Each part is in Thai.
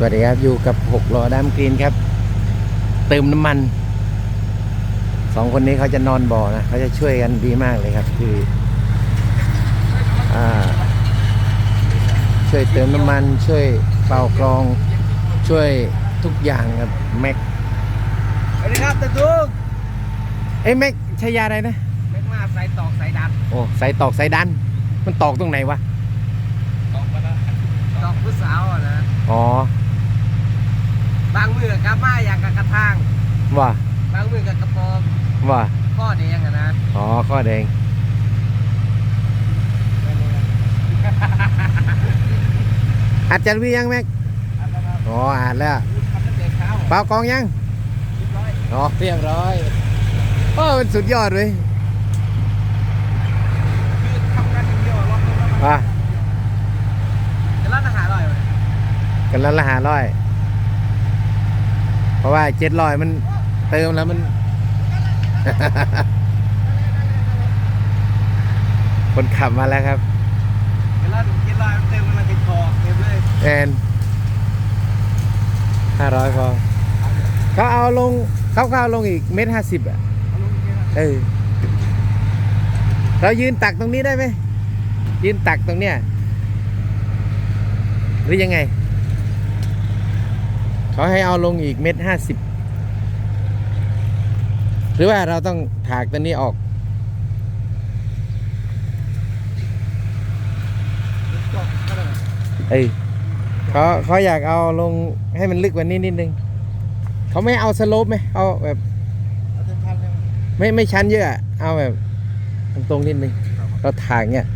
สวัสดีครับ อยู่กับหกล้อดามกรีนครับ เติมน้ำมันสองคนนี้เขาจะนอนบ่อนะเขาจะช่วยกันดีมากเลยครับ คืออ่าช่วยเติมน้ำมัน ช่วยเป่ากรอง ช่วยทุกอย่างครับแม็กสวัสดีครับตะทุกเอ้ยแม็กใช้ยาอะไรนะแม็กมาใส่ตอกใส่ดันโอ้ใส่ตอกใส่ดัน มันตอกตรงไหนวะตอกมาแล้วตอกผู้สาวอะนะอ๋อ บางมือกับกามาอย่างกับกระทาง ว่าบางมือกับกระโปรงว่าข้อแดงอะนะอ๋อข้อแดงอัดจันวียังแม็กอันนั้นครับอ๋ออัดแล้วทำตั้งแต่เช้าเปล่ากองยังเรียบร้อยอ๋อเรียบร้อยโอ้มันสุดยอดเลยคือทำกันอย่างเดียวรอบนึงแล้วมันอะจะร้านอาหารอร่อยไหมกันแล้วละหาร้อย เพราะว่าเจ็ดร้อยมันเติมแล้วมัน คนขับมาแล้วครับเวลาดูกินร้อยมันเต็มมันเป็นคอเต็มเลยแอนห้าร้อยพอเขาเอาลงเขาก็เอาลงอีกเมตรห้าสิบอะเอาลงกินนะเออเรายืนตักตรงนี้ได้ไหมยืนตักตรงเนี้ยหรือยังไง เขาให้เอาลงอีกเม็ดห้าสิบหรือว่าเราต้องถากตัวนี้ออกเอ้ยเขาเขาอยากเอาลงให้มันลึกกว่านี้นิดนึงเขาไม่เอาสโลปไหมเอาแบบไม่ไม่ชันเยอะ เอาแบบตรงๆนิดนึงเราถากเนี่ย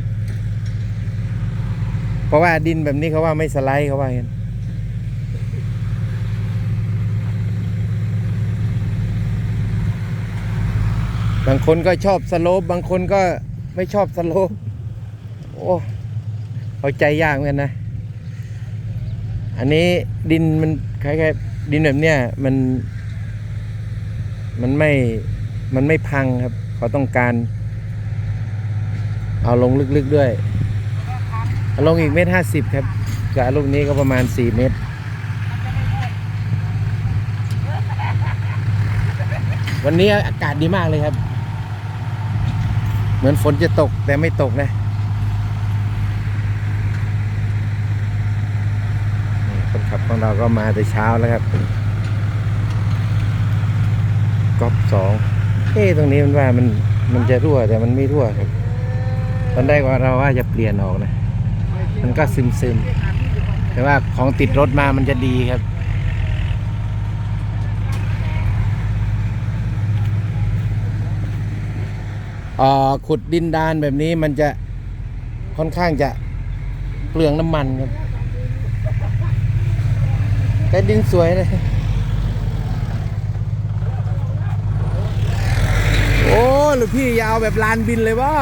เพราะว่าดินแบบนี้เขาว่าไม่สไลด์เขาว่าอย่างนั้ บางคนก็ชอบสโลปบางคนก็ไม่ชอบสโลปโอ้เอาใจยากเหมือนกันนะ อันนี้ดินมันคล้ายๆดินแบบเนี้ยมัน มันไม่มันไม่พังครับเขาต้องการ เอาลงลึกๆด้วยเอาลงอีกเมตรห้าสิบครับกับลูกนี้ก็ประมาณสี่เมตร วันนี้อากาศดีมากเลยครับ เหมือนฝนจะตกแต่ไม่ตกนะคนขับของเราก็มาแต่เช้าแล้วครับก๊อปสองเอ๊ตรงนี้มันว่ามันมันจะรั่วแต่มันไม่รั่วครับ ตอนแรกว่าเราว่าจะเปลี่ยนออกนะ มันก็ซึมซึมแต่ว่าของติดรถมามันจะดีครับ เอ่อ ขุดดินดานแบบนี้มันจะค่อนข้างจะเปลืองน้ำมันครับแต่ดินสวยเลย โอ้หรือพี่ยาเอาแบบลานบินเลยวะ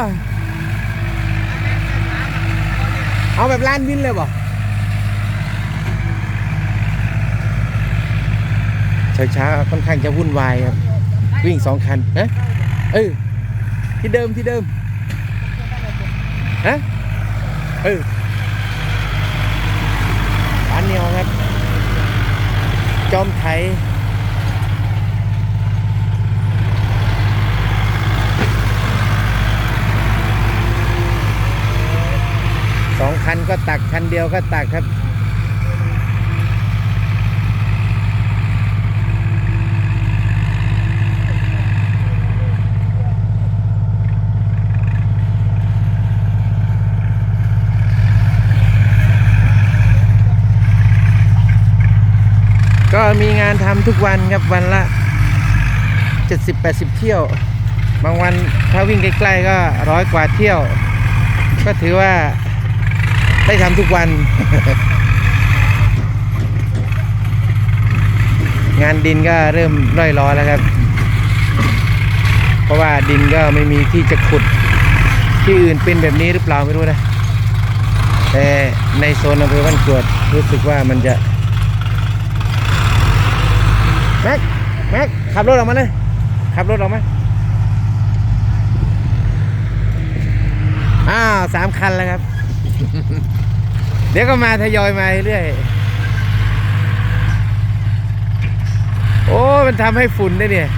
เอาแบบลานบินเลยบ่ช้าๆค่อนข้างจะวุ่นวายครับ วิ่งสองคันนะเออ ที่เดิมที่เดิมฮะเออร้านเนียวครับ จอมไทยสองคันก็ตักคันเดียวก็ตักครับ ก็ มีงานทำทุกวันครับวันละ 70-80 เที่ยว บางวันถ้าวิ่งใกล้ๆก็ร้อยกว่าเที่ยว ก็ถือว่าได้ทำทุกวัน งานดินก็เริ่มร่อยรอแล้วครับ เพราะว่าดินก็ไม่มีที่จะขุดที่อื่นเป็นแบบนี้หรือเปล่าไม่รู้นะ แต่ในโซนอำเภอบ้านกรวดรู้สึกว่ามันจะ แม็กแม็กขับรถออกมาเลยขับรถออกมาอ้าวสามคันแล้วครับ เดี๋ยวก็มาทยอยมาเรื่อยโอ้มันทำให้ฝุ่นได้เนี่ย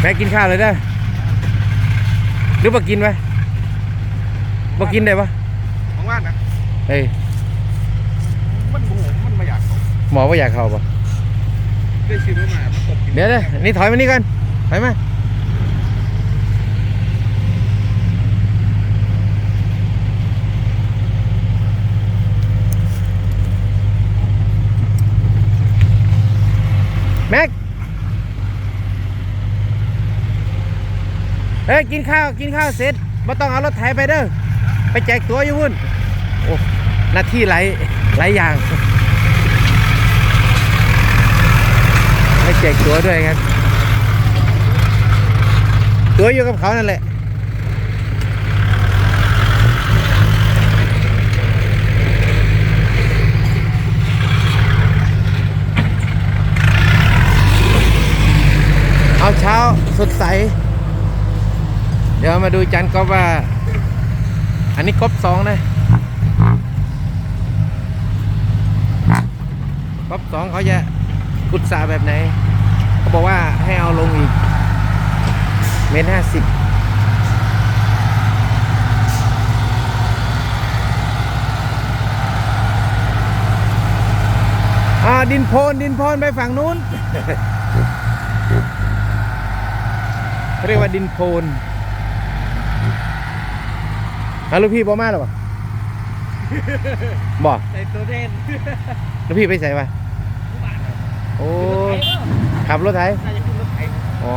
แม่กินข้าวเลยได้หรือมากินไหมมากินได้ปะ งว่านนะเฮ้ยมันโมโหมันไม่อยากเข้าหมอว่าอยากเข้าปะได้ชิมแล้วมามันตบกินเดี๋ยวเดี๋ยวนี่ถอยมานี่ก่อนถอยมาแม็กเอ้ยกินข้าวกินข้าวเสร็จไม่ต้องเอารถไถไปเด้อไปแจกตัวอยู่วุ่น โอ้หน้าที่หลายหลายอย่างให้แจกตัวด้วยครับ ตัวอยู่กับเขานั่นแหละเอาเช้าสดใส เดี๋ยวมาดูจันก็ว่า อันนี้ครบสองนะครบ สองเขาจะขุดสระแบบไหนเขาบอกว่าให้เอาลงอีกเมตรห้าสิบอ่าดินโพนดินโพนไปฝั่งนู้นเขาเรียกว่าดินโพนอะลูกพี่บอมาหรอปะบอกใส่ตัวเด่นลูกพี่ไปใส่ปะ โอ้ขับรถไถน่าจะขึ้นรถไถอ๋อ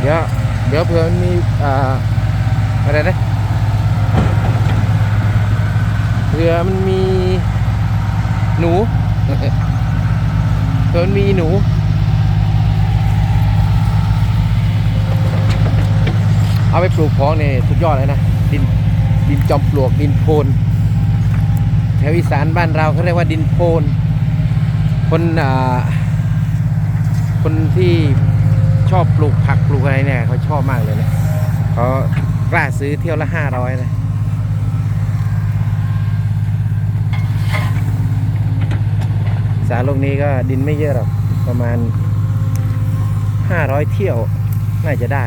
เดี๋ยวเดี๋ยวเผื่อมันมีอ่าอะไรนะเผื่อมันมีหนูเผื่อมันมีหนูเอาไปปลูกของเนี่ยสุดยอดเลยนะ ดินดินจอมปลวกดินโพน แถวอีสานบ้านเราเขาเรียกว่าดินโพน คนคนที่ชอบปลูกผักปลูกอะไรเนี่ยเขาชอบมากเลยนะเขากล้าซื้อเที่ยวละห้าร้อยนะสารลกนี้ก็ดินไม่เยอะหรอกประมาณห้าร้อยเที่ยวน่าจะได้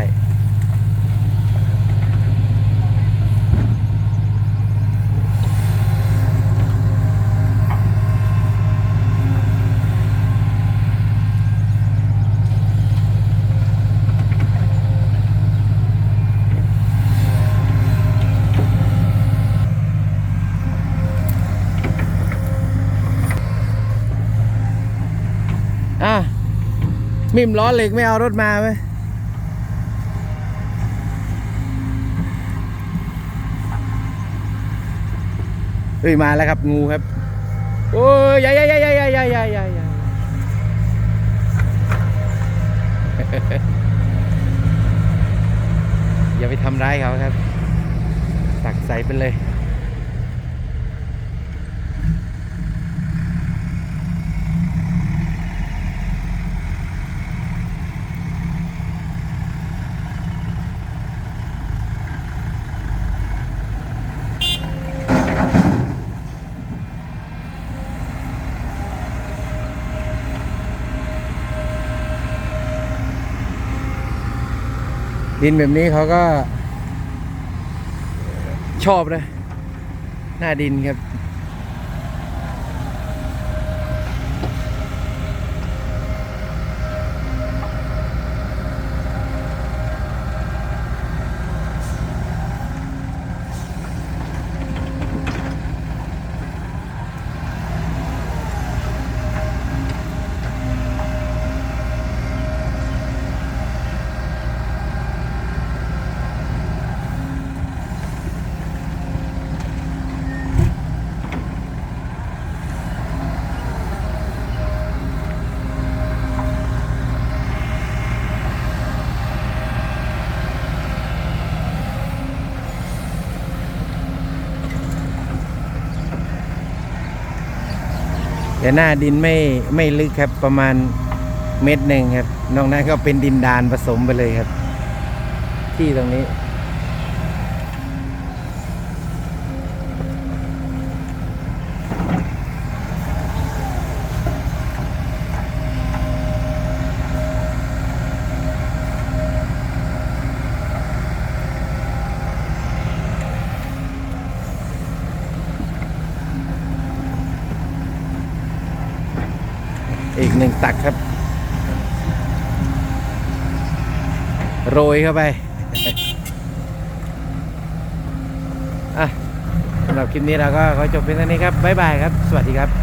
อะ มิมล้อเหล็กไม่เอารถมาไหมเฮ้ยมาแล้วครับงูครับ โอ้ยใหญ่ใหญ่ใหญ่ใหญ่ใหญ่ใหญ่ใหญ่ใหญ่ใหญ่อย่าไปทำร้ายเขาครับ ตักใส่ไปเลย ดินแบบนี้เขาก็ ชอบนะ หน้าดินครับ แต่หน้าดินไม่ไม่ลึกครับประมาณเม็ดหนึ่งครับ นอกนั้นก็เป็นดินดานผสมไปเลยครับ ที่ตรงนี้ อีกหนึ่งตักครับ โรยเข้าไปอะสำหรับคลิปนี้เราก็ขอจบเพียงเท่านี้ครับ บ๊ายบายครับ สวัสดีครับ